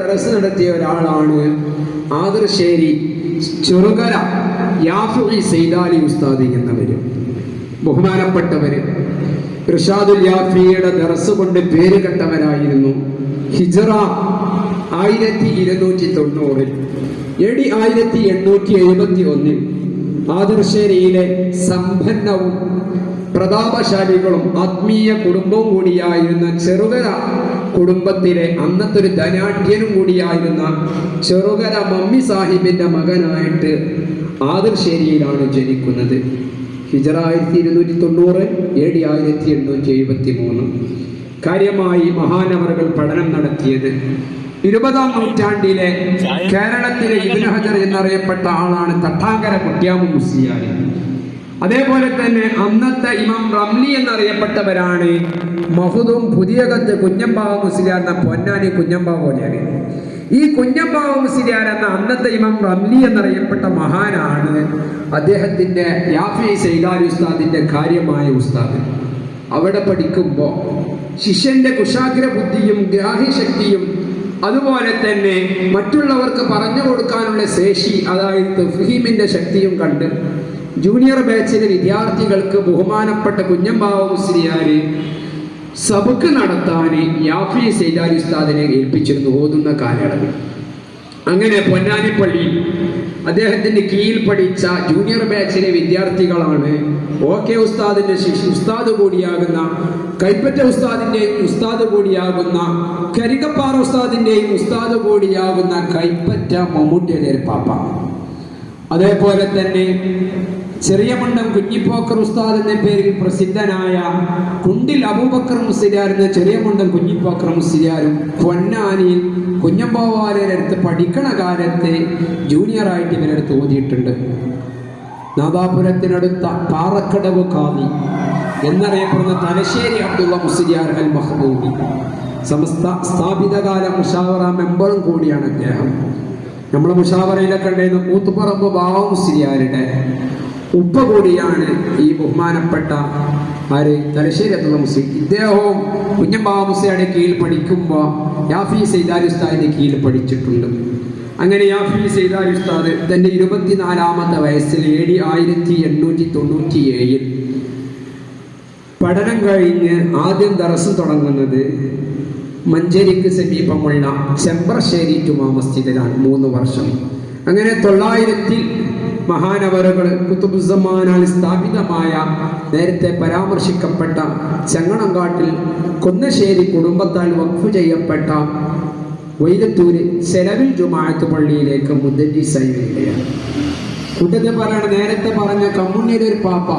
ദർസ് നടത്തിയ ഒരാളാണ് ആദർശേരി ചെറുകര യാഫി സൈദാലി ഉസ്താദി എന്നവര്. ബഹുമാനപ്പെട്ടവര്. ഇർഷാദുൽ യാഫിയുടെ ദർസ് കൊണ്ട് പേര് കെട്ടവരായിരുന്നു ഹിജറ ആയിരത്തി ഇരുന്നൂറ്റി തൊണ്ണൂറിൽ എ ഡി ആയിരത്തി എണ്ണൂറ്റി എഴുപത്തി ഒന്നിൽ ആദർശേരിയിലെ സമ്പന്നവും പ്രതാപശാലികളും ആത്മീയ കുടുംബവും കൂടിയായിരുന്ന ചെറുകര കുടുംബത്തിലെ അന്നത്തെ ഒരു ധനാഢ്യനും കൂടിയായിരുന്ന ചെറുകര മമ്മി സാഹിബിന്റെ മകനായിട്ട് ആതിർശേരിയിലാണ് ജനിക്കുന്നത്. ഹിജറ ആയിരത്തി ഇരുന്നൂറ്റി തൊണ്ണൂറ് എ ആയിരത്തി എണ്ണൂറ്റി എഴുപത്തി മൂന്ന് കാര്യമായി മഹാനവറുകൾ പഠനം നടത്തിയത്. ഇരുപതാം നൂറ്റാണ്ടിലെ കേരളത്തിലെ ഇബിൻ ഹജർ എന്നറിയപ്പെട്ട ആളാണ് തട്ടാങ്കര മുസ്ലിയാരി. അതേപോലെ തന്നെ അന്നത്തെ ഇമാം റംലി എന്നറിയപ്പെട്ടവരാണ് മഹുദും പുതിയകത്ത് കുഞ്ഞമ്പാവ മുസ്ലിയാർ എന്ന പൊന്നാനി കുഞ്ഞമ്പാവ പോലെയാണ്. ഈ കുഞ്ഞമ്പാവ മുസ്ലിയാർ എന്ന അന്നത്തെ ഇമാം റംലി എന്നറിയപ്പെട്ട മഹാനാണ് അദ്ദേഹത്തിന്റെ യാഫി സൈദാരി ഉസ്താദിന്റെ കാര്യമായ ഉസ്താദ്. അവിടെ പഠിക്കുമ്പോൾ ശിഷ്യന്റെ കുശാഗ്ര ബുദ്ധിയും ഗ്രാഹ്യശക്തിയും അതുപോലെ തന്നെ മറ്റുള്ളവർക്ക് പറഞ്ഞു കൊടുക്കാനുള്ള ശേഷി അതായത് ഫഹീമിന്റെ ശക്തിയും കണ്ട് ജൂനിയർ ബാച്ചിലെ വിദ്യാർത്ഥികൾക്ക് ബഹുമാനപ്പെട്ട കുഞ്ഞമ്പാവ മുസ്ലിയാര് സബക്ക് നടത്താൻ യാഫി സൈദാരി ഉസ്താദിനെ ഏൽപ്പിച്ചിരുന്നു ഓതുന്ന കാലയളവിൽ. അങ്ങനെ പൊന്നാനിപ്പള്ളി അദ്ദേഹത്തിന്റെ കീഴിൽ പഠിച്ച ജൂനിയർ ബാച്ചിലെ വിദ്യാർത്ഥികളാണ് ഒ കെ ഉസ്താദിന്റെ ശിഷ്യ ഉസ്താദ് കൂടിയാകുന്ന കൈപ്പറ്റ ഉസ്താദിന്റെയും ഉസ്താദ് കൂടിയാകുന്ന കരികപ്പാറ ഉസ്താദിന്റെയും ഉസ്താദ് കൂടിയാകുന്ന കൈപ്പറ്റ മമ്മൂട്ടിയുടെ പാപ്പ അതേപോലെ തന്നെ ചെറിയ മണ്ടം കുഞ്ഞിപ്പോക്കർ ഉസ്താദ് എന്ന പേരിൽ പ്രസിദ്ധനായ കുണ്ടിൽ അബൂബക്കർ മുസ്ലിയാർ എന്ന ചെറിയ മണ്ടം കുഞ്ഞിപ്പോക്കർ മുസ്ലിയാരും പൊന്നാനിയിൽ കുഞ്ഞമ്പാവാലയുടെ അടുത്ത് പഠിക്കണ കാലത്ത് ജൂനിയറായിട്ട് ഇവരടുത്ത് ഓതിയിട്ടുണ്ട്. നാദാപുരത്തിനടുത്ത പാറക്കടവ് കാതി എന്നറിയപ്പെടുന്ന തലശ്ശേരി അബ്ദുള്ള മുസ്ലിയാർ അൽ മഹബൂബി സമസ്ത സ്ഥാപിതകാല മുഷാവറ മെമ്പറും കൂടിയാണ് അദ്ദേഹം. നമ്മളെ മുഷാവറയിലൊക്കെ ഉണ്ടായിരുന്ന കൂത്തുപറമ്പ് ബാവ മുസ്ലിയാരുടെ ഉപ്പ കൂടിയാണ് ഈ ബഹുമാനപ്പെട്ട ആര്? തലശ്ശേരി അബ്ദുള്ള മുസ്ലിം. ഇദ്ദേഹവും കുഞ്ഞമ്പാവ മുസ്ലിയുടെ കീഴിൽ പഠിക്കുമ്പോൾ യാഫി സൈദാരി ഉസ്താദിന്റെ കീഴിൽ പഠിച്ചിട്ടുണ്ട്. അങ്ങനെ യാഫി സൈദാരി ഉസ്താദ് തന്റെ ഇരുപത്തിനാലാമത്തെ വയസ്സിൽ എ ആയിരത്തി എണ്ണൂറ്റി തൊണ്ണൂറ്റി ഏഴിൽ പഠനം കഴിഞ്ഞ് ആദ്യം ദറസ് തുടങ്ങുന്നത് മഞ്ചേരിക്ക് സമീപമുള്ള ചെമ്പ്രശ്ശേരി ടുമാ മസ്ജിദിലാണ് മൂന്ന് വർഷം. അങ്ങനെ തൊള്ളായിരത്തിൽ മഹാനവറുകൾ കുത്തുബുസമാനാൽ സ്ഥാപിതമായ നേരത്തെ പരാമർശിക്കപ്പെട്ട ചങ്ങണങ്കാട്ടിൽ കുന്നശ്ശേരി കുടുംബത്താൽ വഖഫ് ചെയ്യപ്പെട്ട വൈലത്തൂര് സെലവിൽ ജുമാഅത്ത് പള്ളിയിലേക്ക് മുദ്ദി വരികയാണ് കൂട്ടത്തിൽ പറയണ നേരത്തെ പറഞ്ഞ കമ്മുണ്ണിയുടെ ഒരു പാപ്പ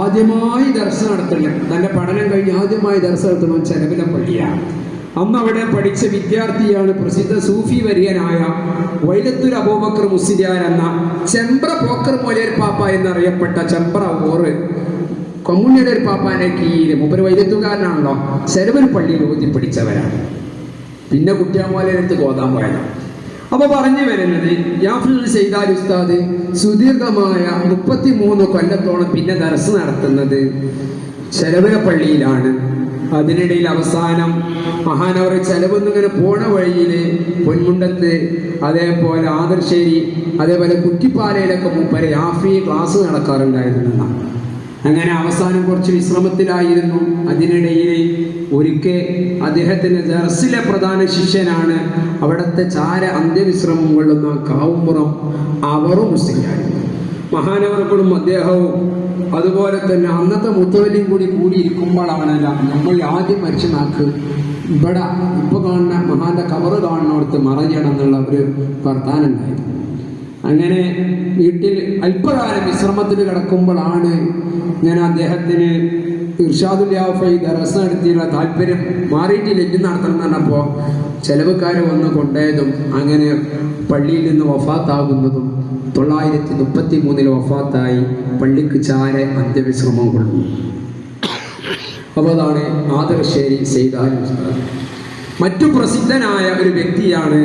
ആദ്യമായി ദർശനം നടത്തില്ല തന്റെ പഠനം കഴിഞ്ഞ് ആദ്യമായി ദർശനം നടത്തണം ചെലവിലെ പള്ളിയാണ്. അന്ന് അവിടെ പഠിച്ച വിദ്യാർത്ഥിയാണ് പ്രസിദ്ധ സൂഫി വര്യനായ വൈലത്തൂർ അബൂബക്കർ മുസ്ലിയാർ എന്ന ചെമ്പ്ര പോക്കർ മോലേർ പാപ്പ എന്നറിയപ്പെട്ട ചെമ്പ്ര ഓറ് കൊമ്മുണ്ണിയുടെ പാപ്പാനെ കീഴിൽ മുപ്പര് വൈലത്തുകാരനാണല്ലോ. ചെലവൻ പള്ളിയിൽ ഊതി പിടിച്ചവരാണ്. പിന്നെ കുട്ടിയാമോലെടുത്ത് ഗോതാൻ പോയതാണ് അപ്പൊ പറഞ്ഞു വരുന്നത് യാഫിൽ ചെയ്താൽ ഉസ്താദ് സുദീർഘമായ മുപ്പത്തിമൂന്ന് കൊല്ലത്തോളം പിന്നെ ദർസ് നടത്തുന്നത് ചെലവര പള്ളിയിലാണ്. അതിനിടയിൽ അവസാനം മഹാനവർ ചെലവൊന്നിങ്ങനെ പോണ വഴിയിൽ പൊന്മുണ്ടത്ത് അതേപോലെ ആദർശേരി അതേപോലെ കുറ്റിപ്പാലയിലൊക്കെ മൂപ്പരെ യാഫി ക്ലാസ് നടക്കാറുണ്ടായിരുന്നു. അങ്ങനെ അവസാനം കുറച്ച് വിശ്രമത്തിലായിരുന്നു. അതിനിടയിൽ ഒരിക്കൽ അദ്ദേഹത്തിന്റെ ജർസിലെ പ്രധാന ശിഷ്യനാണ് അവിടുത്തെ ചാര അന്ത്യവിശ്രമം കൊള്ളുന്ന കാവുമ്പുറം അവറും മുസ്ലിയായിരുന്നു. മഹാനവർക്കളും അദ്ദേഹവും അതുപോലെ തന്നെ അന്നത്തെ മുത്തവല്ലിയും കൂടി കൂടിയിരിക്കുമ്പോഴാണല്ല നമ്മൾ ആദ്യം മരിച്ചു നാക്ക് ഇവിടെ ഇപ്പൊ കാണുന്ന മഹാന്റെ കവറ് കാണുന്നിടത്ത് മറയണം എന്നുള്ള ഒരു വർത്താനുണ്ടായിരുന്നു അങ്ങനെ വീട്ടിൽ അല്പകാലം വിശ്രമത്തിൽ കിടക്കുമ്പോഴാണ് ഞാൻ അദ്ദേഹത്തിന് ഇർഷാദുൽ യാഫൈ ദറസ് നടത്തിയുള്ള താല്പര്യം മാറിയിട്ടില്ല. ഇനി നടത്തണം എന്ന് പറഞ്ഞപ്പോൾ ചെലവുകാർ വന്ന് കൊണ്ടേതും അങ്ങനെ പള്ളിയിൽ നിന്ന് വഫാത്താകുന്നതും തൊള്ളായിരത്തി മുപ്പത്തി മൂന്നിൽ വഫാത്തായി പള്ളിക്ക് ചാരെ അന്ത്യവിശ്രമം കൊള്ളുന്നു അപ്പോൾ അതാണ് ആദർശേരി മറ്റു പ്രസിദ്ധനായ ഒരു വ്യക്തിയാണ്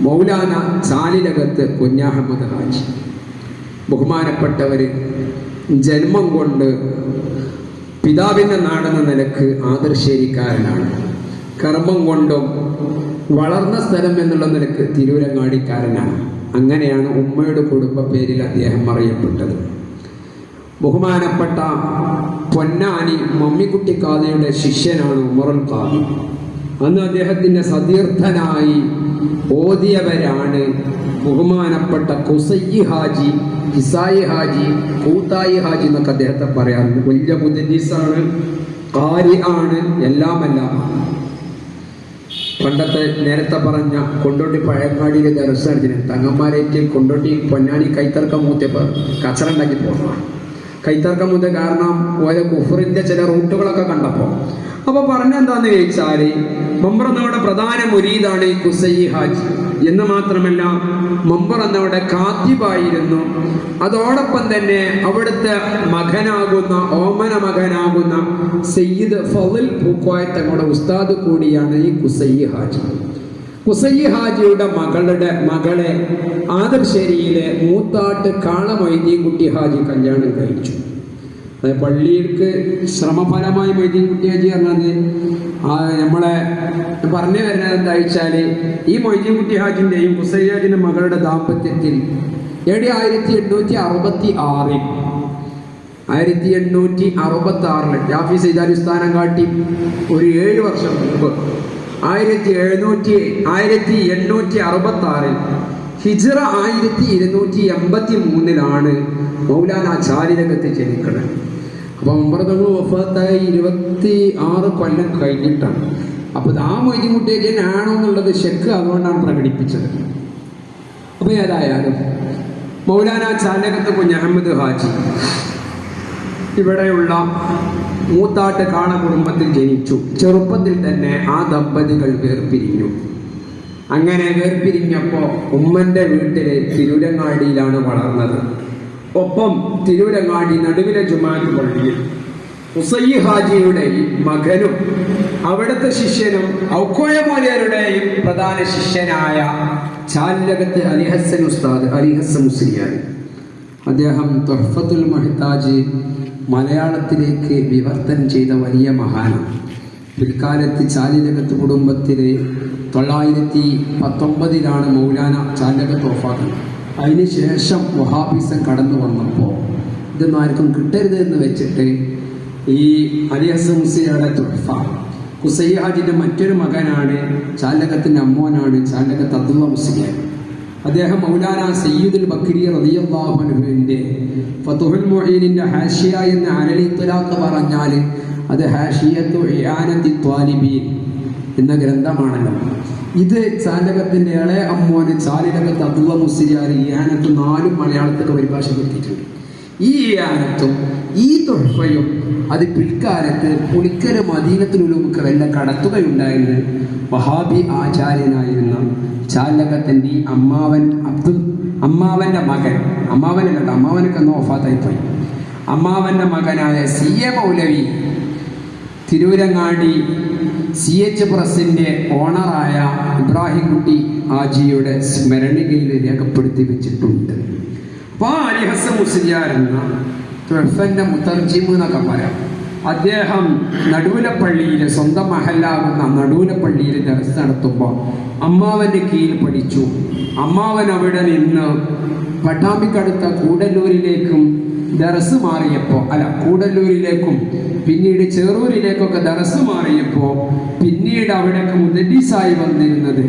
മൗലാന ചാലിലകത്ത് കുഞ്ഞാഹമ്മദ് ഹാജി. ബഹുമാനപ്പെട്ടവർ ജന്മം കൊണ്ട് പിതാവിന്റെ നാടെന്ന നിലയ്ക്ക് ആദർശേരിക്കാരനാണ്. കർമ്മം കൊണ്ടും വളർന്ന സ്ഥലം എന്നുള്ള നിലയ്ക്ക് തിരൂരങ്ങാടിക്കാരനാണ്. അങ്ങനെയാണ് ഉമ്മയുടെ കുടുംബ പേരിൽ അദ്ദേഹം അറിയപ്പെട്ടത്. ബഹുമാനപ്പെട്ട പൊന്നാനി മമ്മിക്കുട്ടി കാതയുടെ ശിഷ്യനാണ് ഉമറുൽ ഖാദി. അന്ന് അദ്ദേഹത്തിന്റെ സതീർത്ഥനായി ഓതിയവരാണ് ബഹുമാനപ്പെട്ട കുസയ്യി ഹാജി ഇസായി ഹാജി കൂത്തായി ഹാജി എന്നൊക്കെ അദ്ദേഹത്തെ പറയാറുണ്ട് വലിയ മുദരീസാണ് കാരി ആണ് എല്ലാമെല്ലാം പണ്ടത്തെ നേരത്തെ പറഞ്ഞ കൊണ്ടോട്ടി പഴയങ്ങാടിയിലെ ദർശനത്തിന് തങ്ങന്മാരേറ്റ് കൊണ്ടോട്ടി പൊന്നാനി കൈത്തർക്കം മൂത്തിയപ്പോൾ കച്ചറുണ്ടാക്കി പോകണം കൈത്തർക്കം മൂത്ത കാരണം ഓരോ കുഫറിന്റെ ചില റൂട്ടുകളൊക്കെ കണ്ടപ്പോൾ അപ്പൊ പറഞ്ഞെന്താന്ന് ചോദിച്ചാൽ മമ്പർ എന്നവിടെ പ്രധാന മുരീദാണ് കുസൈ ഹാജ്. എന്ന് മാത്രമല്ല മമ്പർ എന്നവിടെ കാത്തിബായിരുന്നു അതോടൊപ്പം തന്നെ അവിടുത്തെ മകനാകുന്ന ഓമന മകനാകുന്ന സയ്യിദ് ഫവൽ പൂക്കോയ തങ്ങളുടെ ഉസ്താദ് കൂടിയാണ് ഈ കുസൈ ഹാജി. കുസൈ ഹാജിയുടെ മകളുടെ മകളെ ആദർശേരിയിലെ മൂത്താട്ട് കാളമൊയ്തീൻ കുട്ടി ഹാജി കല്യാണം കഴിച്ചു. അത് പള്ളിയിലേക്ക് ശ്രമഫലമായി മൊയ്തീൻ കുട്ടി ഹാജി പറഞ്ഞത് നമ്മളെ പറഞ്ഞു വരുന്നത് എന്താ വെച്ചാൽ ഈ മൊയ്തീൻ ഹാജിന്റെയും ഹുസൈയാജിന്റെ മകളുടെ ദാമ്പത്യത്തിൽ ഏടി ആയിരത്തി എണ്ണൂറ്റി അറുപത്തി ആറിൽ ആയിരത്തി എണ്ണൂറ്റി അറുപത്തി ആറിൽ ജാഫി സൈദാലി സ്ഥാനം കാട്ടി ഒരു ഏഴ് വർഷം മുമ്പ് ആയിരത്തി എഴുന്നൂറ്റി ആയിരത്തി എണ്ണൂറ്റി അറുപത്തി ആറിൽ ഹിജ്റ ആയിരത്തി ഇരുന്നൂറ്റി എൺപത്തി മൂന്നിലാണ് മൗലാന ചാരിരംഗത്ത് ജനിക്കുന്നത് അപ്പൊ അമ്പർതങ്ങൾ വഫാത്തായി ഇരുപത്തി ആറ് കൊല്ലം കഴിഞ്ഞിട്ടാണ്. അപ്പൊ ആ മൊയ്തിമുട്ടേജനാണോ എന്നുള്ളത് ഷെക്ക് അതുകൊണ്ടാണ് പ്രകടിപ്പിച്ചത്. അപ്പൊ ഏതായാലും മൗലാന ചാലകത്ത് കുഞ്ഞ് അഹമ്മദ് ഹാജി ഇവിടെയുള്ള മൂത്താട്ട് കാണ കുടുംബത്തിൽ ജനിച്ചു. ചെറുപ്പത്തിൽ തന്നെ ആ ദമ്പതികൾ വേർപിരിഞ്ഞു. അങ്ങനെ വേർപിരിഞ്ഞപ്പോൾ ഉമ്മന്റെ വീട്ടിലെ തിരൂരങ്ങാടിയിലാണ് വളർന്നത്. ഒപ്പം തിരൂരങ്ങാടി നടുവിലെ ജുമാറ്റ് പള്ളിയിൽ ഉസൈ ഹാജിയുടെയും മകനും അവിടുത്തെ ശിഷ്യനും ഔക്കോയ മോലിയരുടെയും പ്രധാന ശിഷ്യനായ ചാലകത്ത് അലിഹസൻ ഉസ്താദ് അലിഹസൻ മുസ്ലിയാൻ അദ്ദേഹം തൊഹഫത്തുൽ മഹ്താജ് മലയാളത്തിലേക്ക് വിവർത്തനം ചെയ്ത വലിയ മഹാനാണ്. പിൽക്കാലത്ത് ചാലിലകത്ത് കുടുംബത്തിലെ തൊള്ളായിരത്തി പത്തൊമ്പതിലാണ് മൗലാന ചാലകത്ത് ഓഫാക്കുന്നത് അതിനുശേഷം വഹാബിസം കടന്നു വന്നപ്പോൾ ഇതൊന്നും ആർക്കും കിട്ടരുത് എന്ന് വെച്ചിട്ട് ഈ അലിഹസ് മുസിയുടെ തൊഹഫ കുസൈ ഹാജിന്റെ മറ്റൊരു മകനാണ് ചാലകത്തിന്റെ അമ്മോനാണ് ചാലകത്ത് അബ്ദുള്ള ഹുസൈൻ അദ്ദേഹം മൗലാന സയ്യിദുൽ ബക്രി അൻഹുവിന്റെ ഫതുഹുൽ മുഈനിന്റെ ഹാഷിയ എന്ന അരളി തുലാഖ് പറഞ്ഞാൽ അത് ഹാഷിയത്തു ഇയാനത്തി ത്വാലിബീൻ എന്ന ഗ്രന്ഥമാണല്ലോ. ഇത് ചാലകത്തിന്റെ ഇളയ അമ്മോന് ചാലിലകത്ത് അബ്ദുള്ള മുസ്ലിയാർ ഇയാനത്തും നാലും മലയാളത്തൊക്കെ പരിഭാഷപ്പെടുത്തിയിട്ടുണ്ട്. ഈ ഇയാനത്തും ഈ തൊഴഫയും അത് പിൽക്കാലത്ത് പുളിക്കര മദീനത്തിനുലുമുക്ക് വല്ല കടത്തുകയുണ്ടായിരുന്നു വഹാബി ആചാര്യനായിരുന്ന ചാലകത്തിന്റെ ഈ അമ്മാവൻ അബ്ദുൽ അമ്മാവന്റെ മകൻ അമ്മാവനല്ല അമ്മാവനൊക്കെ ഒന്ന് പോയി. അമ്മാവന്റെ മകനായ C A Moulavi Tirurangadi C H പ്രസിന്റെ ഓണറായ ഇബ്രാഹിം കുട്ടി ആജിയുടെ സ്മരണികയിൽ രേഖപ്പെടുത്തി വെച്ചിട്ടുണ്ട്. അപ്പോൾ അലിഹസ മുസ്ലിയാർ എന്ന തുഴഫന്റെ മുത്തർജിമ് എന്നൊക്കെ പറയാം. അദ്ദേഹം നടുവിലപ്പള്ളിയിൽ സ്വന്തം മഹലാകുന്ന നടുവിലപ്പള്ളിയിൽ ദർസ് നടത്തുമ്പോൾ അമ്മാവന്റെ കീഴിൽ പഠിച്ചു. അമ്മാവൻ അവിടെ നിന്ന് പട്ടാമ്പിക്കടുത്ത കൂടല്ലൂരിലേക്കും ദറസ് മാറിയപ്പോൾ അല്ല കൂടല്ലൂരിലേക്കും പിന്നീട് ചെറൂരിലേക്കൊക്കെ ദറസ് മാറിയപ്പോൾ പിന്നീട് അവിടേക്ക് മുദരീസായി വന്നിരുന്നത്.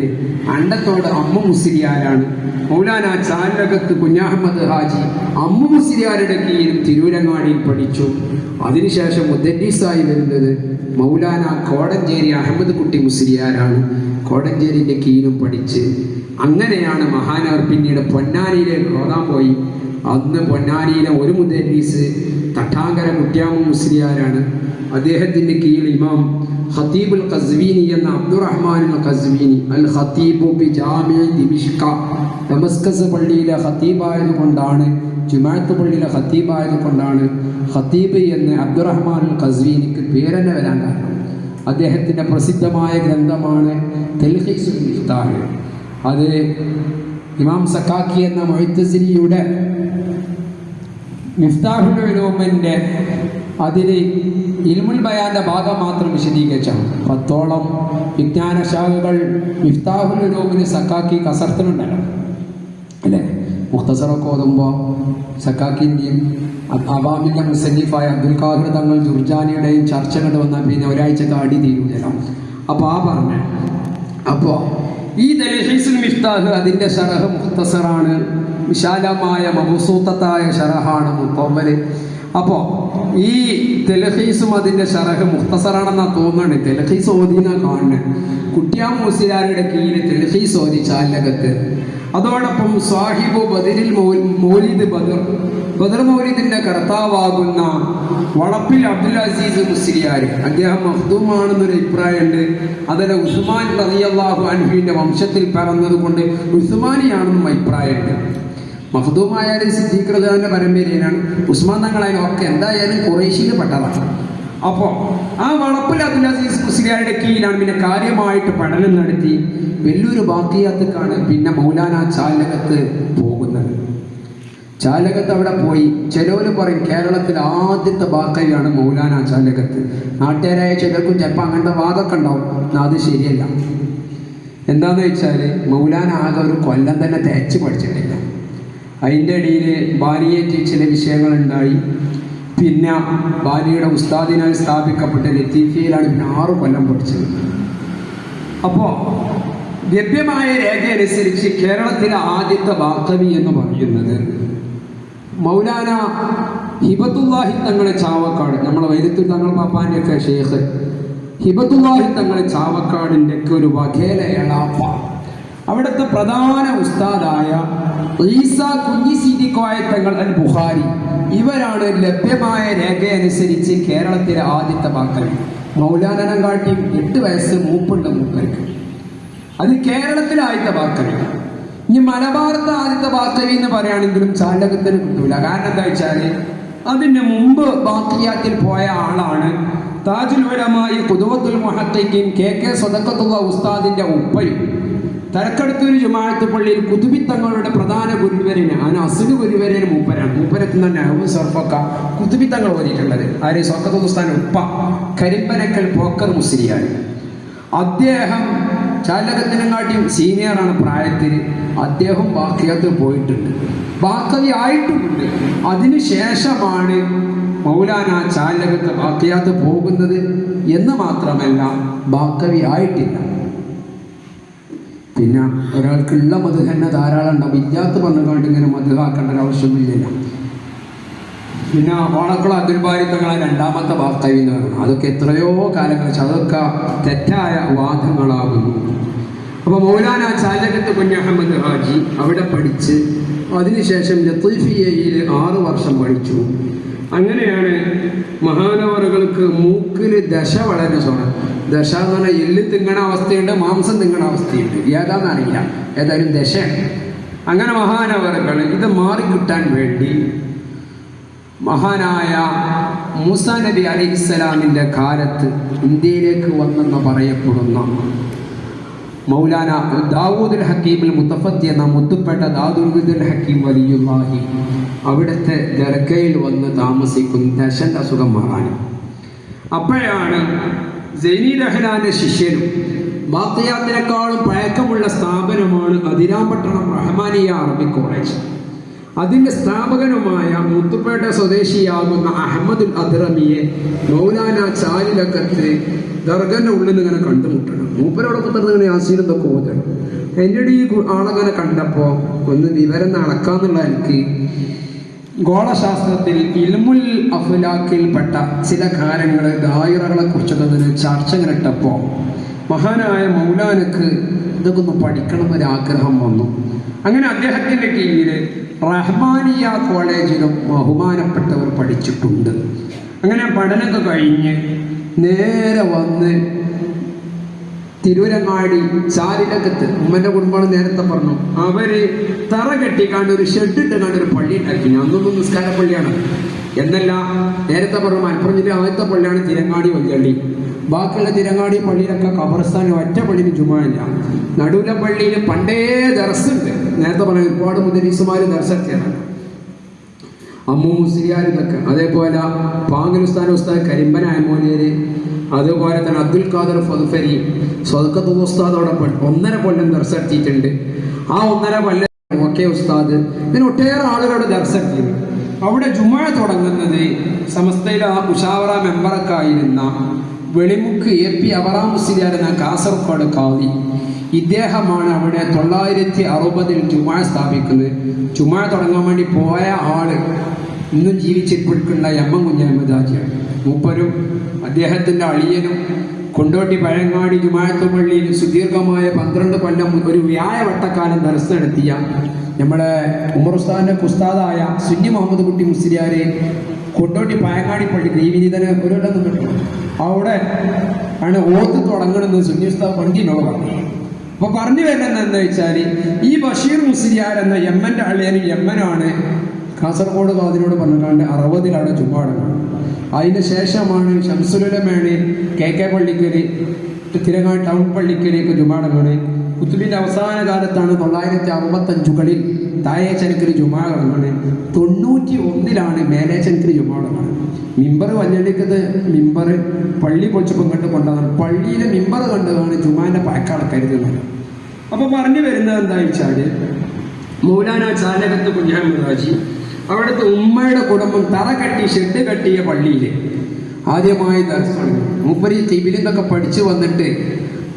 അണ്ടത്തോട് അമ്മ മുസ്ലിയാരാണ്. മൗലാന ചാലകത്ത് കുഞ്ഞാഹമ്മദ് ഹാജി അമ്മ മുസ്ലിയാരുടെ കീഴിൽ തിരൂരങ്ങാടിയിൽ പഠിച്ചു. അതിനുശേഷം മുദരീസായി വരുന്നത് മൗലാന കോടഞ്ചേരി അഹമ്മദ് കുട്ടി മുസ്ലിയാരാണ്. കോടഞ്ചേരിന്റെ കീഴിലും പഠിച്ച്. അങ്ങനെയാണ് മഹാനവർ പിന്നീട് പൊന്നാനിയിലേക്ക് ഓതാൻ പോയി. അന്ന് പൊന്നാനിയിലെ ഒരു മുദ്രീസ് തട്ടാങ്കര മുട്യാമ മുസ്ലിയാരാണ്. അദ്ദേഹത്തിന്റെ കീഴിൽ ഇമാം ഖത്തീബുൽ ഖസ്വീനി എന്ന അബ്ദുറഹ്മാൻ ഖസ്വീനി അൽ ഖത്തീബു ബി ജാമിഅ ദിമിഷ്ക പള്ളിയിലെ ഖത്തീബായത് കൊണ്ടാണ് ജുമാഅത്ത് പള്ളിയിലെ ഖത്തീബായത് കൊണ്ടാണ് ഖത്തീബ് എന്ന് അബ്ദുറഹ്മാൻ ഖസ്വീനിക്ക് പേരെന്നെ വരാൻ കാരണം. അദ്ദേഹത്തിന്റെ പ്രസിദ്ധമായ ഗ്രന്ഥമാണ് തെൽഹീസുൽ മിഫ്താഹ് അത് ഇമാം സക്കാക്കി എന്ന മൊഴിത്തസിരിയുടെ മിഫ്താഹുൽ അതിൽ ഇൽമുൽ ബയാന്റെ ഭാഗം മാത്രം വിശദീകരിച്ചാണ്. പത്തോളം വിജ്ഞാന ശാഖകൾ മിഫ്താഹുൽ ഉലൂമിന് സക്കാക്കി കസർത്തിനുണ്ടല്ലോ അല്ലേ? മുഖ്തസറൊക്കെ ഓതുമ്പോൾ സക്കാക്കിന്റെയും അവാമിക മുസന്നിഫായ അബ്ദുൽ ഖാഹിർ തങ്ങൾ ജുർജാനിയുടെയും ചർച്ച കണ്ട് വന്നാൽ പിന്നെ ഒരാഴ്ചക്ക് അടി തീരുകയാണ് അപ്പോൾ ആ പറഞ്ഞ അപ്പോൾ ഈ ദൽഹീസുൽ മിഫ്താഹ് അതിന്റെ ഷറഹ് മുഖ്തസറാണ്. വിശാലമായ മബുസൂത്തത്തായ ഷറഹാണ് മുത്തോമ്പൽ അപ്പോൾ ഈ തെലഹീസും അതിന്റെ ഷറഹ് മുഖ്തസറാണെന്നാണ് തോന്നുന്നത് തെലഹീസ് ഓതിനാ കാണുന്നത് കുട്ടിയാം മൂസിലാരുടെ കീഴിൽ തെലഹീസ് ഓതി അതോടൊപ്പം സാഹിബു ബദിരിൽ മോലിദ് ബദർ. ബദർ മൗലിദിന്റെ കർത്താവാകുന്ന വളപ്പിൽ അബ്ദുൽ അസീസ് മുസ്ലിയാർ അദ്ദേഹം മഹ്ദൂമാണെന്നൊരു അഭിപ്രായമുണ്ട്. അതിലെ ഉസ്മാൻ റതിയല്ലാഹു അൻഹുവിന്റെ വംശത്തിൽ പറഞ്ഞത് കൊണ്ട് ഉസ്മാനിയാണെന്നും അഭിപ്രായമുണ്ട്. മഹ്ദൂമായാലും സിദ്ദീഖ് റഹ്മാന്റെ പരമ്പരയിലാണ്. ഉസ്മാൻ തങ്ങളായാലും ഒക്കെ എന്തായാലും കുറേശ്ശിയിൽ പെട്ടതാണ്. അപ്പോൾ ആ വളപ്പിൽ അബ്ദുൽ അസീസ് മുസ്ലിയാരുടെ കീഴിലാണ് പിന്നെ കാര്യമായിട്ട് പഠനം നടത്തി. വലിയൊരു ബാക്കിയാത്തക്കാണ് പിന്നെ മൗലാന ചാലകത്ത് പോകുന്നത്. ചാലകത്ത് അവിടെ പോയി. ചിലവര് പറയും കേരളത്തിൽ ആദ്യത്തെ ബാക്കയാണ് മൗലാന ചാലകത്ത്. നാട്ടുകാരായ ചിലർക്കും ചിലപ്പോൾ അങ്ങനത്തെ വാദമൊക്കെ ഉണ്ടാവും. അത് ശരിയല്ല. എന്താന്ന് വെച്ചാൽ മൗലാന ആകെ ഒരു കൊല്ലം തന്നെ തേച്ച് പഠിച്ചിട്ടില്ല. അതിന്റെ ഇടയിൽ ബാലിയേറ്റ് ചില വിഷയങ്ങളുണ്ടായി പിന്നെ ഭാര്യയുടെ ഉസ്താദിനായി സ്ഥാപിക്കപ്പെട്ട ലത്തീഫയിലാണ് പിന്നെ ആറ് കൊല്ലം പഠിച്ചത് അപ്പോ ലഭ്യമായ രേഖയനുസരിച്ച് കേരളത്തിലെ ആദ്യത്തെ വാക്കവി എന്ന് പറയുന്നത് മൗലാന ഹിബത്തുല്ലാഹി തങ്ങളെ ചാവക്കാട് നമ്മളെ വൈദ്യുതി തങ്ങൾ പാപ്പാന്റെയൊക്കെ ഷേഖ് ഹിബത്തുല്ലാഹി തങ്ങളെ ചാവക്കാടിന്റെ ഒക്കെ ഒരു വകേല എളാപ്പ അവിടുത്തെ പ്രധാന ഉസ്താദായ ഈസ കുഞ്ഞിസീതി കോയത്തങ്ങൾ അൽ ബുഹാരി ഇവരാണ് ലഭ്യമായ രേഖ അനുസരിച്ച് കേരളത്തിലെ ആദ്യത്തെ മക്കൾ. മൗലാനനം കാട്ടി എട്ട് വയസ്സ് മൂപ്പുണ്ട് മൂപ്പർക്ക്. അത് കേരളത്തിലെ ആദ്യത്തെ വാക്കവി ഇനി മലബാറത്തെ ആദ്യത്തെ വാക്കവി എന്ന് പറയുകയാണെങ്കിലും ചാലകത്തിന് കിട്ടൂല. കാരണം എന്താ വെച്ചാൽ അതിന് മുമ്പ് ബാക്കിയാത്തിൽ പോയ ആളാണ് താജുൽ ഉലമായി കുതുവത്തുൽ മഹത്തേക്കും കെ കെ സ്വതക്കത്തുള്ള ഉസ്താദിന്റെ ഉപ്പയും. തലക്കടുത്തൊരു ജുമാഴത്ത് പള്ളിയിൽ കുതുബിത്തങ്ങളുടെ പ്രധാന ഗുരുവരന് അതിന് അസുഖ ഗുരുവരന് മൂപ്പരാണ്. മൂപ്പരത്തിൽ തന്നെ അഹു സർഫക്ക കുതുബിത്തങ്ങൾ ഓതിയിട്ടുള്ളത്. ആര്? ഉസ്താൻ ഉപ്പ. കരിമ്പനക്കൽ പോക്കർ മുസ്ലിയാണ് അദ്ദേഹം ചാലകത്തിനെക്കാട്ടിയും സീനിയറാണ് പ്രായത്തിൽ അദ്ദേഹം ബാക്കിയത്ത് പോയിട്ടുണ്ട്. ബാക്കവി ആയിട്ടുമുണ്ട്. അതിനുശേഷമാണ് മൗലാന ചാലകത്ത് ബാക്കിയാത്ത് പോകുന്നത് എന്ന് മാത്രമല്ല ബാക്കവി ആയിട്ടില്ല. പിന്നെ ഒരാൾക്കുള്ള മധു തന്നെ ധാരാളം ഉണ്ടാവും. ഇല്ലാത്ത പറഞ്ഞുകൊണ്ട് ഇങ്ങനെ മധുവാക്കേണ്ട ഒരു ആവശ്യമില്ല പിന്നെ ഓണക്കുള തങ്ങളെ രണ്ടാമത്തെ വാർത്തവി എന്ന് പറയുന്നത്. അതൊക്കെ എത്രയോ കാലങ്ങൾ അതൊക്കെ തെറ്റായ വാദങ്ങളാകുന്നു. അപ്പോൾ മൗലാന ചാലകത്ത് കുഞ്ഞഹമ്മദ് ഹാജി അവിടെ പഠിച്ച് അതിനുശേഷം ലത്തീഫിയയിൽ ആറ് വർഷം പഠിച്ചു. അങ്ങനെയാണ് മഹാനവറുകൾക്ക് മൂക്കിൽ ദശ വളരെ സോണ ദശ എന്ന് പറഞ്ഞാൽ എല്ല് തിങ്ങണ അവസ്ഥയുണ്ട് മാംസം തിങ്ങണ അവസ്ഥയുണ്ട്. ഏതാന്ന് അറിയില്ല. ഏതായാലും ദശയാണ്. അങ്ങനെ മഹാനവറുകൾ ഇത് മാറിക്കിട്ടാൻ വേണ്ടി മഹാനായ മൂസ നബി അലൈഹി ഇസ്ലാമിന്റെ കാലത്ത് ഇന്ത്യയിലേക്ക് വന്നെന്ന് പറയപ്പെടുന്ന മൗലാന ദാവൂദുൽ ഹക്കീമിൽ മുത്തഫത്തി എന്ന മുത്തുപ്പെട്ട ദാദുൽ ഹക്കീം വലിയുല്ലാഹി അവിടുത്തെ ദർഗയിൽ വന്ന് താമസിക്കും ദശന്റെ അസുഖം മാറാൻ അപ്പോഴാണ് ജൈനി രഹ്ലാന്റെ ശിഷ്യനും ബാത്തിയാത്തിനേക്കാളും പഴക്കമുള്ള സ്ഥാപനമാണ് അതിരാമ്പട്ടണം റഹ്മാനിയ അറബി കോളേജ്. അതിന്റെ സ്ഥാപകനുമായ മുത്തുപേട്ട സ്വദേശിയാകുന്ന അഹമ്മദുൽ അദ്റമിയെ മൗലാന ചാലിലക്കത്ത് ദർഗന്റെ ഉള്ളിൽ ഇങ്ങനെ കണ്ടുമുട്ടണം. മൂപ്പരോടൊപ്പം തന്നെ ഇങ്ങനെ യാസീനൊക്കെ ഓതണം എന്റെ ഈ ആളങ്ങനെ കണ്ടപ്പോ ഒന്ന് വിവരം നടക്കാന്നുള്ള എനിക്ക് ഗോളശാസ്ത്രത്തിൽ ഇൽമുൽ അഫുലാക്കിൽപ്പെട്ട ചില കാര്യങ്ങൾ ദായിറകളെ കുറിച്ചൊക്കെ ഇങ്ങനെ ചർച്ച ഇങ്ങനെ ഇട്ടപ്പോൾ മഹാനായ മൗലാനക്ക് ഇതൊക്കെ ഒന്ന് പഠിക്കണം ഒരാഗ്രഹം വന്നു. അങ്ങനെ അദ്ദേഹത്തിന്റെ കീഴിൽ റഹ്മാനിയ കോളേജിലും ബഹുമാനപ്പെട്ടവർ പഠിച്ചിട്ടുണ്ട്. അങ്ങനെ പഠനമൊക്കെ കഴിഞ്ഞ് നേരെ വന്ന് തിരൂരങ്ങാടി ചാലിലകത്ത് ഉമ്മന്റെ കുടുംബമാണ് നേരത്തെ പറഞ്ഞു. അവർ തറ കെട്ടിക്കാണ്ട് ഒരു ഷെഡ് ഇട്ടുകാണ്ട് ഒരു പള്ളി ഉണ്ടാക്കി. അന്നൊന്നും നിസ്കാര പള്ളിയാണ്. എന്നല്ല നേരത്തെ പറഞ്ഞു മലപ്പുറം ജില്ല ആദ്യത്തെ പള്ളിയാണ് തിരങ്ങാടി വല്യള്ളി ബാക്കിയുള്ള തിരങ്ങാടി പള്ളിയിലൊക്കെ കബർസ്ഥാൻ ഒറ്റ പള്ളിയിൽ ജുമാനില്ല നടുവിലെ പള്ളിയിൽ പണ്ടേ ദർസുണ്ട് നേരത്തെ പറഞ്ഞ ഒരുപാട് മുദരീസുമാർ ദർശത്തിയാണ് അമ്മു മുസ്ലിയാർ ഇതൊക്കെ അതേപോലെ പാങ്കിലുസ്താൻ ഉസ്താദ് അതേപോലെ മോനേര് അതുപോലെ തന്നെ അബ്ദുൽ ഖാദർ ഫതുഫരി സ്വതക്കത്ത് ഉസ്താദോടൊപ്പം ഒന്നര കൊല്ലം ദർശെടുത്തിയിട്ടുണ്ട് ആ ഒന്നര കൊല്ലം ഓക്കെ ഉസ്താദ് ഇങ്ങനെ ഒട്ടേറെ ആളുകളുടെ ദർശെടുത്തിയത് അവിടെ ജുമഴ തുടങ്ങുന്നത് സമസ്തയിലെ ആ കുഷാവറ മെമ്പറൊക്കെ ആയിരുന്ന വെളിമുക്ക് എ പി അബറാം മുസ്ലിയാർ എന്ന കാസർഗോഡ് കാവി ഇദ്ദേഹമാണ് അവിടെ തൊള്ളായിരത്തി അറുപതിൽ ജുമാ സ്ഥാപിക്കുന്നത്. ജുമാ തുടങ്ങാൻ വേണ്ടി പോയ ആൾ ഇന്നും ജീവിച്ചിരിക്കുന്ന എം കുഞ്ഞഹമ്മദാജിയാണ് മൂപ്പരും അദ്ദേഹത്തിന്റെ അളിയനും കൊണ്ടോട്ടി പഴങ്ങാടി ജുമായത്തുപള്ളിയിൽ സുദീർഘമായ പന്ത്രണ്ട് കൊല്ലം ഒരു വ്യാഴവട്ടക്കാലം നടത്തിയ നമ്മുടെ ഉമറുസ്ഥാന്റെ പുസ്താദായ സുന്നി മുഹമ്മദ് കുട്ടി മുസ്ലിയാരെ കൊണ്ടോട്ടി പഴങ്ങാടി പള്ളി ദൈവനീതന് ഒരു കൊല്ലം നിന്നിട്ടുണ്ട്. അവിടെ ആണ് ഓത്ത് തുടങ്ങണമെന്ന് സുന്നിസ്ത പണ്ടിനോട് പറഞ്ഞു. അപ്പൊ പറഞ്ഞു വരുന്നത് എന്താ വെച്ചാൽ ഈ ബഷീർ മുസ്ലിയാർ എന്ന യമ്മന്റെ അളിയനും യമ്മനാണ് കാസർഗോഡ് കാതിനോട് പറഞ്ഞിട്ടുണ്ട് അറുപതിലാണ് ചുമ്മാട് അതിന് ശേഷമാണ് ഷംസുലമേണ് കെ കെ പള്ളിക്കൽ തിരങ്ങാട് ടൗൺ പള്ളിക്കലേക്ക് ജുമാടങ്ങൾ കുത്തുബിന്റെ അവസാന കാലത്താണ് തൊള്ളായിരത്തി അറുപത്തഞ്ചുകളിൽ തായേച്ചനക്കരി ജുമാടങ്ങൾ തൊണ്ണൂറ്റി ഒന്നിലാണ് മേലേച്ചനക്കരി ജുമാടങ്ങൾ മിമ്പർ വല്യള്ളിക്കത് മിമ്പർ പള്ളി പൊളിച്ചപ്പോൾ കണ്ട് കൊണ്ടതാണ്. പള്ളിയിലെ മിമ്പർ കണ്ടതാണ് ജുമാന്റെ കരുതുന്നത്. അപ്പൊ പറഞ്ഞു വരുന്നത് എന്താ വെച്ചാൽ മൗലാന ചാലകത്ത് കുഞ്ഞഹമ്മദ് അവിടുത്തെ ഉമ്മയുടെ കുടുംബം തറ കെട്ടി ഷെഡ് കെട്ടിയ പള്ളിയിൽ ആദ്യമായി ദർശനം. മൂപ്പരി തിബിലിന്നൊക്കെ പഠിച്ചു വന്നിട്ട്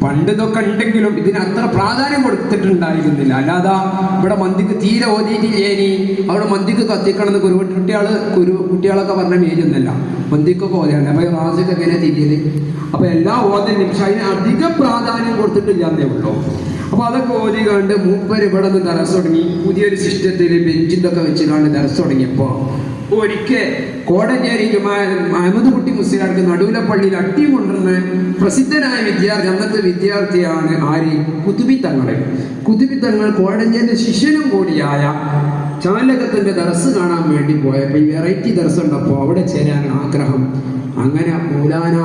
പണ്ട് ഇതൊക്കെ ഉണ്ടെങ്കിലും ഇതിന് അത്ര പ്രാധാന്യം കൊടുത്തിട്ടുണ്ടായിരുന്നില്ല. അല്ലാതെ ഇവിടെ മന്തിക്ക് തീരെ ഓതിയിട്ടില്ലേനി. അവിടെ മന്തിക്ക് കത്തിക്കണം എന്ന് കുരു കുട്ടികൾ കുരു കുട്ടികളൊക്കെ പറഞ്ഞ മേലൊന്നല്ല മന്തിക്കൊക്കെ ഓതിയാണ്. അപ്പൊ റാസിക്ക് എങ്ങനെ തിരിയൽ അപ്പൊ എല്ലാ ഓതലും പക്ഷെ അതിന് അധികം പ്രാധാന്യം കൊടുത്തിട്ടില്ല എന്നേ ഉള്ളൂ. അപ്പൊ അതൊക്കെ ഓതി കണ്ട് മൂപ്പര് ഇവിടെ നിന്ന് തുടങ്ങി. പുതിയൊരു സിസ്റ്റത്തിൽ ബെഞ്ചിന്റെ ഒക്കെ വെച്ച് കണ്ട് ദർസ് തുടങ്ങിയപ്പോ ഒരിക്കൽ കോടഞ്ചേരി അഹമ്മദ് കുട്ടി മുസ്ലിയാർക്ക് നടുവിലെ പള്ളിയിൽ അട്ടി കൊണ്ടുവന്ന പ്രസിദ്ധനായ വിദ്യാർത്ഥി അന്നത്തെ വിദ്യാർത്ഥിയാണ് ആര്? കുതുബി തങ്ങളെ കുതുബി തങ്ങൾ കോടഞ്ചേരി ശിഷ്യനും കൂടിയായ ചാലകത്തിന്റെ ദർസ് കാണാൻ വേണ്ടി പോയപ്പോൾ ഈ വെറൈറ്റി ദർസ് ഉണ്ടപ്പോൾ അവിടെ ചേരാൻ ആഗ്രഹം. അങ്ങനെ മൗലാന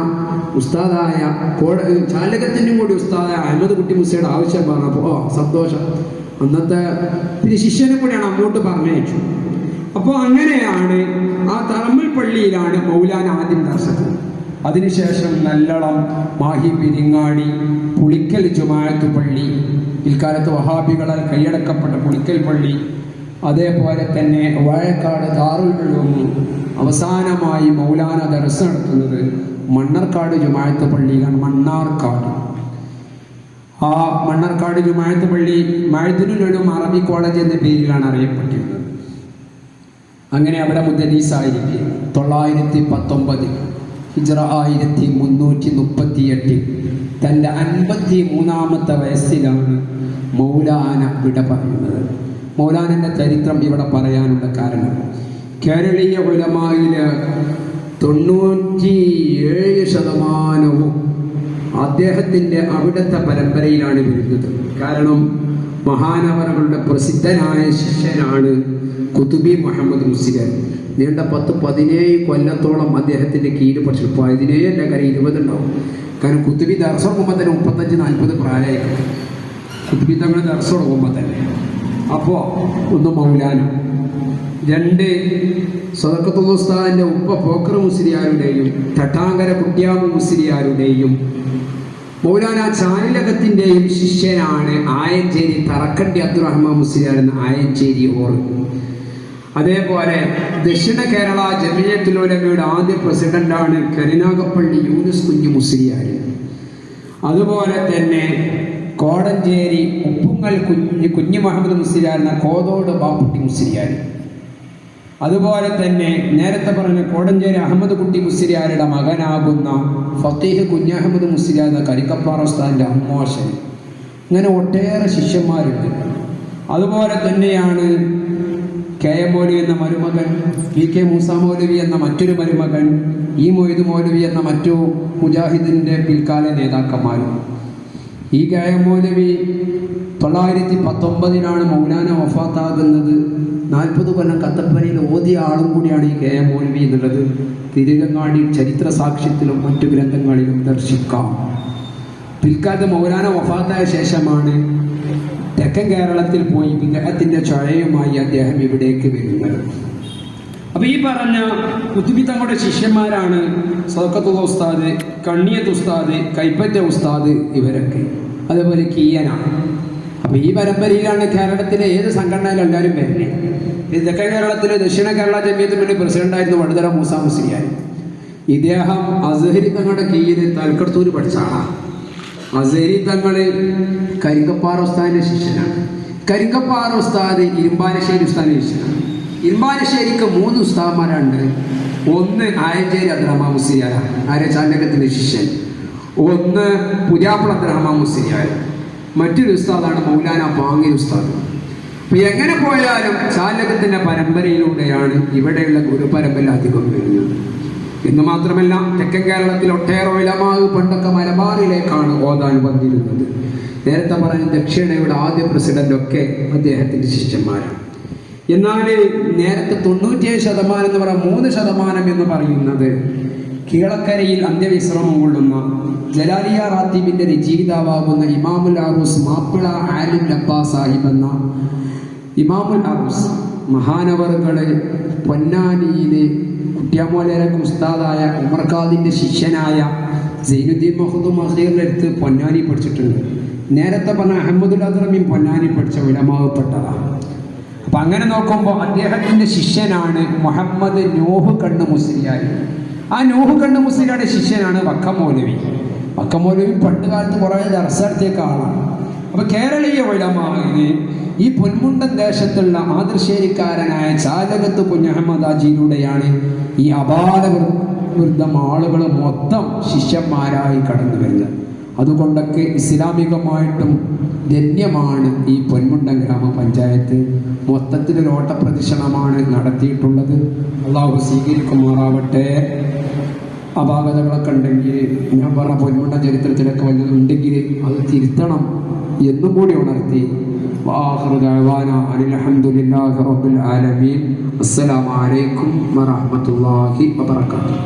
ഉസ്താദായ കോട ചാലകത്തിന്റെ കൂടി ഉസ്താദായ അഹമ്മദ് കുട്ടി മുസ്ലിയുടെ ആവശ്യം പറഞ്ഞപ്പോൾ ഓ സന്തോഷം. അന്നത്തെ പിന്നെ ശിഷ്യനും കൂടിയാണ് അങ്ങോട്ട് പറഞ്ഞയച്ചു അപ്പോൾ അങ്ങനെയാണ് ആ തറമ്മിൽ പള്ളിയിലാണ് മൗലാന ആദ്യം ദർശനം അതിനുശേഷം നല്ലളം മാഹി പിരിങ്ങാടി പുളിക്കൽ ജുമായത്ത് പള്ളി പിൽക്കാലത്ത് വഹാബികളാൽ കൈയടക്കപ്പെട്ട പുളിക്കൽ പള്ളി അതേപോലെ തന്നെ വാഴക്കാട് ഉലൂം അവസാനമായി മൗലാന ദർസ് നടത്തുന്നത് മണ്ണർക്കാട് ജുമായത്ത് പള്ളിയിലാണ് മണ്ണാർക്കാട്. ആ മണ്ണർക്കാട് ജുമായത്ത് പള്ളി മഴുതിനുലും അറബി കോളേജ് എന്ന പേരിലാണ് അറിയപ്പെട്ടിരുന്നത്. അങ്ങനെ അവിടെ മുദ്ദീസായിരിക്കെ തൊള്ളായിരത്തി പത്തൊമ്പതിൽ ഹിജറ ആയിരത്തി മുന്നൂറ്റി മുപ്പത്തി എട്ടിൽ തന്റെ അൻപത്തി മൂന്നാമത്തെ വയസ്സിലാണ് മൗലാന വിട പറയുന്നത്. മൗലാനന്റെ ചരിത്രം ഇവിടെ പറയാനുള്ള കാരണം കേരളീയ ഉലമായി തൊണ്ണൂറ്റി ഏഴ് ശതമാനവും അദ്ദേഹത്തിന്റെ അവിടുത്തെ പരമ്പരയിലാണ് വരുന്നത്. കാരണം മഹാനവറുകളുടെ പ്രസിദ്ധനായ ശിഷ്യനാണ് കുതുബി മുഹമ്മദ് മുസ്ലിം നീണ്ട പത്ത് പതിനേഴ് കൊല്ലത്തോളം അദ്ദേഹത്തിന്റെ കീഴിൽ പക്ഷെ പതിനേഴ് അല്ല കാര്യം ഇരുപതുണ്ടാവും കാരണം കുത്തുബി ദർശം തന്നെ മുപ്പത്തഞ്ച് നാൽപ്പത് പ്രായമായിരിക്കും. കുത്തുബി തങ്ങൾ ദർശം തുടങ്ങുമ്പോൾ തന്നെ. അപ്പോൾ ഒന്ന് മൗലാനം. രണ്ട് സദക്കത്തുസ്താദിന്റെ ഉപ്പ പോക്കർ മുസ്ലിയാരുടെയും തട്ടാങ്കര കുട്ടിയാമ മുസ്ലിയാരുടെയും മൗലാന ചാനിലകത്തിന്റെയും ശിഷ്യനാണ് ആയഞ്ചേരി തറക്കണ്ടി അബ്ദുറഹ്മാൻ മുസ്ലിയാർ എന്ന ആയഞ്ചേരി ഓർ. അതേപോലെ ദക്ഷിണ കേരള ജമിയത്തുലോലമയുടെ ആദ്യ പ്രസിഡന്റാണ് കരുനാഗപ്പള്ളി യൂനിസ് കുഞ്ഞു മുസ്ലിയാർ. അതുപോലെ തന്നെ കോടഞ്ചേരി ഉപ്പുങ്ങൽ കുഞ്ഞ് കുഞ്ഞു മുഹമ്മദ് മുസ്ലിയാർ എന്ന കോതോട് ബാപ്പുട്ടി മുസ്ലിയാർ. അതുപോലെ തന്നെ നേരത്തെ പറഞ്ഞ കോടഞ്ചേരി അഹമ്മദ് കുട്ടി മുസ്ലിയാരുടെ മകനാകുന്ന ഫത്തീഹ് കുഞ്ഞഹമ്മദ് മുസ്ലിയാർ എന്ന കരിക്കപ്പാറ ഉസ്താദിന്റെ അമ്മോശൻ ഇങ്ങനെ ഒട്ടേറെ ശിഷ്യന്മാരുണ്ട്. അതുപോലെ തന്നെയാണ് കെ എം മൗലവി എന്ന മരുമകൻ പി കെ മൂസ മൗലവി എന്ന മറ്റൊരു മരുമകൻ ഇ മൊയ്ത് മൗലവി എന്ന മറ്റു മുജാഹിദിന്റെ പിൽക്കാല നേതാക്കന്മാരും. ഈ കെ എം മൗലവി തൊള്ളായിരത്തി പത്തൊമ്പതിനാണ് മൗലാന വഫാത്താകുന്നത്. നാൽപ്പത് കൊല്ലം കത്തപ്പനയിൽ ഓതിയ ആളും കൂടിയാണ് ഈ കെ എം മൗലവി എന്നുള്ളത്. തിരുരങ്ങാടി ചരിത്ര സാക്ഷ്യത്തിലും മറ്റു ഗ്രന്ഥങ്ങളിലും ദർശിക്കാം. പിൽക്കാലത്ത് മൗലാന വഫാത്തായ ശേഷമാണ് തെക്കൻ കേരളത്തിൽ പോയി വിഗ്രഹത്തിന്റെ ചുഴയുമായി അദ്ദേഹം ഇവിടേക്ക് വരുന്നത്. അപ്പൊ ഈ പറഞ്ഞ കുത്തുബി തങ്ങളുടെ ശിഷ്യന്മാരാണ് സൗക്കത്തുള്ള ഉസ്താദ് കണ്ണിയത്ത് ഉസ്താദ് കൈപ്പറ്റ ഉസ്താദ് ഇവരൊക്കെ. അതേപോലെ കീയനാണ് അപ്പൊ ഈ പരമ്പരയിലാണ് കേരളത്തിലെ ഏത് സംഘടനയിലും എല്ലാവരും വരുന്നത് തെക്കൻ കേരളത്തിലെ ദക്ഷിണ കേരള ജമിയത്തിന് വേണ്ടി പ്രസിഡന്റായിരുന്നു വടുതര മൂസ മുസ്ലിയാർ. ഇദ്ദേഹം അസഹരി തങ്ങളുടെ കീഴിൽ തലക്കടത്തൂര് പഠിച്ചാണ് അസഹരി തങ്ങൾ കരിങ്കപ്പാറ ഉസ്താദിന്റെ ശിഷ്യനാണ്. കരിങ്കപ്പാറ ഉസ്താദ് ഇരുമ്പാലശ്ശേരി ഉസ്താദിന്റെ ശിഷ്യനാണ്. ഇരുമ്പാലശ്ശേരിക്ക് മൂന്ന് ഉസ്താദന്മാരുണ്ട് ഒന്ന് ആയഞ്ചേരി അബ്ദുറഹ്മാൻ മുസ്ലിയാര ആര്യ ചാലകത്തിന്റെ ശിഷ്യൻ. ഒന്ന് പുരാപ്പുള അബ്ദുറഹ്മാൻ മുസ്ലിയാർ മറ്റൊരു ഉസ്താദാണ് മൗലാന പാങ്ങി ഉസ്താദ്. അപ്പൊ എങ്ങനെ പോയാലും ചാലകത്തിന്റെ പരമ്പരയിലൂടെയാണ് ഇവിടെയുള്ള ഗുരുപരമ്പര അധികം വരുന്നത്. എന്ന് മാത്രമല്ല തെക്കൻ കേരളത്തിൽ ഒട്ടേറെ ഇലമാവ് പണ്ടൊക്കെ മലബാറിലേക്കാണ് ഓതാൻ വന്നിരുന്നത്. നേരത്തെ പറഞ്ഞ ദക്ഷിണയുടെ ആദ്യ പ്രസിഡന്റ് ഒക്കെ അദ്ദേഹത്തിന്റെ ശിഷ്യന്മാരാണ്. എന്നാൽ നേരത്തെ തൊണ്ണൂറ്റിയേഴ് ശതമാനം എന്ന് പറയാം മൂന്ന് ശതമാനം എന്ന് പറയുന്നത് കീഴക്കരയിൽ അന്ത്യവിശ്രമം കൊള്ളുന്ന ജലാലിയ റാത്തീബിന്റെ രചയിതാവാകുന്ന ഇമാമുൽ ആറൂസ് മാപ്പിള ആലിം ലബ്ബാ സാഹിബ് എന്ന ഇമാമുൽ ആറൂസ് മഹാനവറുകളെ പൊന്നാനിയിലെ കുട്ടിയാമോലരക്ക് ഉസ്താദായ ഉമർഖാദിന്റെ ശിഷ്യനായ സൈനുദ്ദീൻ മഹദൂം മഹീറിന്റെ അടുത്ത് പൊന്നാനി പഠിച്ചിട്ടുണ്ട്. നേരത്തെ പറഞ്ഞ അഹമ്മദുൽ അദ്രമീൻ പൊന്നാനി പഠിച്ച വിലമാവപ്പെട്ടതാണ്. അപ്പൊ അങ്ങനെ നോക്കുമ്പോൾ അദ്ദേഹത്തിന്റെ ശിഷ്യനാണ് മുഹമ്മദ് നൂഹ് കണ്ണു മുസ്ലിയാർ ആ നൂഹ് കണ്ണു മുസ്ലിയുടെ ശിഷ്യനാണ് വക്കമൗലവി. വക്കമൗലവി പണ്ട് കാലത്ത് കുറേ ദർശനത്തേക്ക് ആളാണ്. അപ്പൊ കേരളീയ ഉലമാവിന് ഈ പൊന്മുണ്ടൻ ദേശത്തുള്ള ആദർശേരിക്കാരനായ ചാലകത്ത് കുഞ്ഞഹമ്മദാജിയിലൂടെയാണ് ഈ അപാല വൃദ്ധം ആളുകൾ മൊത്തം ശിഷ്യന്മാരായി കടന്നു വരുന്നത്. അതുകൊണ്ടൊക്കെ ഇസ്ലാമികമായിട്ടും ധന്യമാണ് ഈ പൊന്മുണ്ടൻ ഗ്രാമപഞ്ചായത്ത്. മൊത്തത്തിലൊരു ഓട്ടപ്രദക്ഷിണമാണ് നടത്തിയിട്ടുള്ളത്. അള്ളാഹു സ്വീകരിക്കുമാറാവട്ടെ. അപാകതകളൊക്കെ ഉണ്ടെങ്കിൽ ഞാൻ പറഞ്ഞ പൊന്മുണ്ട ചരിത്രത്തിലൊക്കെ വല്ലതുണ്ടെങ്കിൽ അത് തിരുത്തണം എന്നും കൂടി ഉണർത്തി. അലഹമുല്ലാ റബുൽ ആലമീൻ. അസ്സലാമലൈക്കും വറഹമത്തല്ലാഹി വബർക്കാത്തു